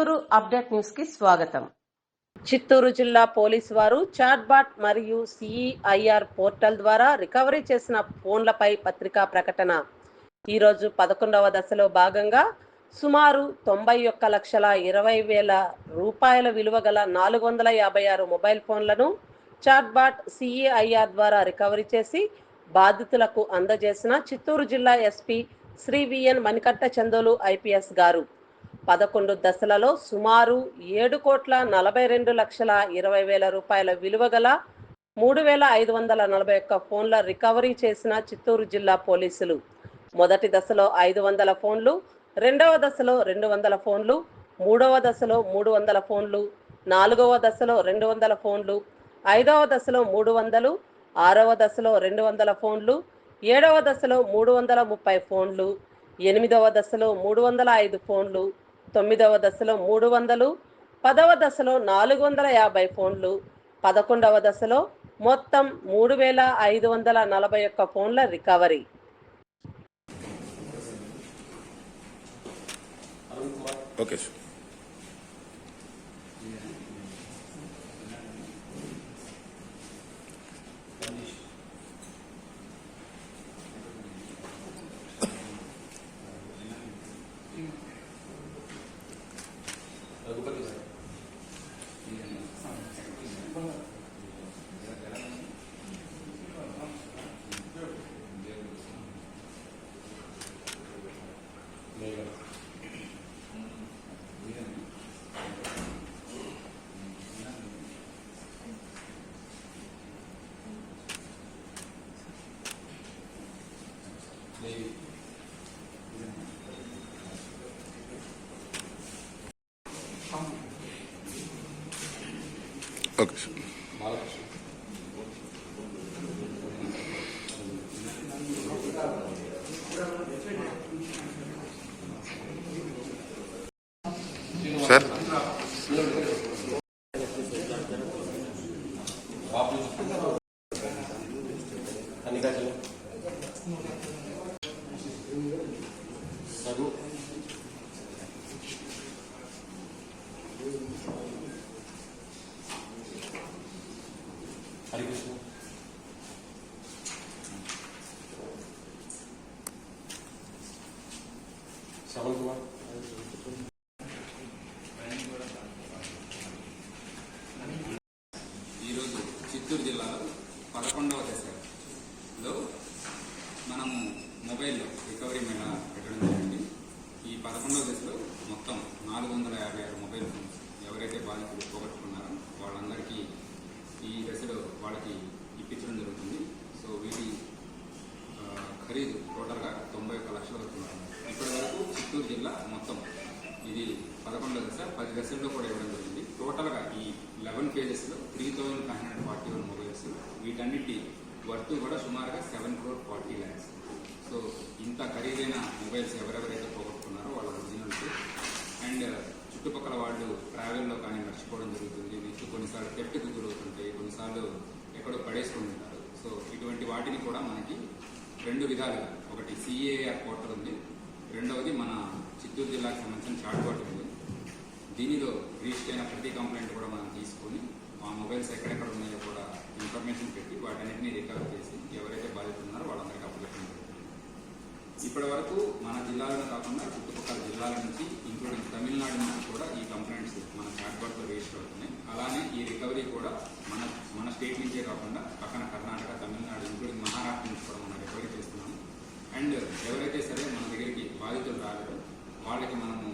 Chittoor update న్యూస్కి స్వాగతం. చిత్తూరు జిల్లా పోలీసు వారు చాట్బాట్ మరియు సిఈఐఆర్ పోర్టల్ ద్వారా రికవరీ చేసిన ఫోన్లపై పత్రికా ప్రకటన. ఈరోజు పదకొండవ దశలో భాగంగా సుమారు తొంభై ఒక్క లక్షల ఇరవై వేల రూపాయల విలువ గల నాలుగు వందల యాభై ఆరు మొబైల్ ఫోన్లను చాట్బాట్ సిఈఐఆర్ ద్వారా రికవరీ చేసి బాధితులకు అందజేసిన చిత్తూరు జిల్లా SP Shri VN Manikatta Chandolu IPS గారు. పదకొండు దశలలో సుమారు ఏడు కోట్ల నలభై రెండు లక్షల ఇరవై వేల రూపాయల విలువ గల మూడు వేల ఐదు వందల నలభై ఒక్క ఫోన్ల రికవరీ చేసిన చిత్తూరు జిల్లా పోలీసులు. మొదటి దశలో ఐదు వందల ఫోన్లు రెండవ దశలో రెండు వందల ఫోన్లు మూడవ దశలో మూడు వందల ఫోన్లు నాలుగవ దశలో రెండు వందల ఫోన్లు ఐదవ దశలో మూడు వందలు ఆరవ దశలో రెండు వందల ఫోన్లు ఏడవ దశలో మూడు వందల ముప్పై ఫోన్లు ఎనిమిదవ దశలో మూడు వందల ఐదు ఫోన్లు తొమ్మిదవ దశలో మూడు వందలు పదవ దశలో నాలుగు వందల యాభై ఫోన్లు పదకొండవ దశలో మొత్తం మూడు వేల ఐదు వందల నలభై ఒక్క ఫోన్ల recovery. Okay sir okay sir sir Harikrishna. Shravan Kumar. ఈరోజు చిత్తూరు జిల్లాలో పదకొండవ దశలో మనము మొబైల్ రికవరీ మేళా పెట్టడం జరిగింది. ఈ పదకొండవ దశలో మొత్తం నాలుగు వందల యాభై ఆరు మొబైల్ ఫోన్స్ ఎవరైతే బాధితులు పోగొట్టుకున్నారో వాళ్ళందరికీ ఈ దశలో వాళ్ళకి ఇప్పించడం జరుగుతుంది. సో వీటి ఖరీదు టోటల్గా తొంభై ఒక్క లక్షల వరకు ఇప్పటి వరకు చిత్తూరు జిల్లా మొత్తం ఇది పదకొండో దశ పది దశల్లో కూడా ఇవ్వడం జరిగింది. టోటల్గా ఈ eleven పేజెస్లో three thousand five hundred forty one mobiles వీటన్నిటి వర్త్ కూడా సుమారుగా seven crore forty lakhs so ఇంత ఖరీదైన మొబైల్స్ ఎవరెవరైతే పోగొట్టుకున్నారో వాళ్ళ ఒరిజినల్స్. అండ్ చుట్టుపక్కల వాళ్ళు ట్రావెల్లో కానీ మర్చిపోవడం జరుగుతుంది. వీటి కొన్నిసార్లు పెట్టుకు కొన్నిసార్లు ఎక్కడో పడేసుకుంటుంటారు సో ఇటువంటి వాటిని కూడా మనకి రెండు విధాలుగా ఒకటి సిఏఆర్ పోర్టల్ ఉంది రెండవది మన చిత్తూరు జిల్లాకు సంబంధించిన చాట్బాట్ ఉంది. దీనిలో రిజిస్టర్ అయిన ప్రతి కంప్లైంట్ కూడా మనం తీసుకొని ఆ మొబైల్స్ ఎక్కడెక్కడ ఉన్నాయో కూడా ఇన్ఫర్మేషన్ పెట్టి వాటన్నిటిని రికవర్ చేసి ఎవరైతే బాధితులు ఉన్నారో వాళ్ళందరికీ అప్పగించడం ఇప్పటి వరకు మన జిల్లాలో కాకుండా చుట్టుపక్కల జిల్లాల నుంచి ఇంక్లూడింగ్ తమిళనాడు నుంచి కూడా ఈ కంప్లైంట్స్ మన చాట్బాట్లో రిజిస్టర్ అవుతున్నాయి. అలానే ఈ రికవరీ కూడా మన మన స్టేట్ నుంచే కాకుండా పక్కన కర్ణాటక తమిళనాడు ఇంక్లూడింగ్ మహారాష్ట్ర నుంచి కూడా మనం రికవరీ చేస్తున్నాము. అండ్ ఎవరైతే సరే మన దగ్గరికి బాధితులు రాలేదో వాళ్ళకి మనము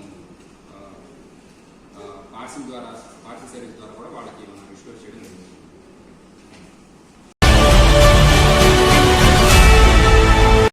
పార్సిల్ ద్వారా పార్సిల్ సర్వీస్ ద్వారా కూడా వాళ్ళకి మనం రిస్టోర్ చేయడం జరుగుతుంది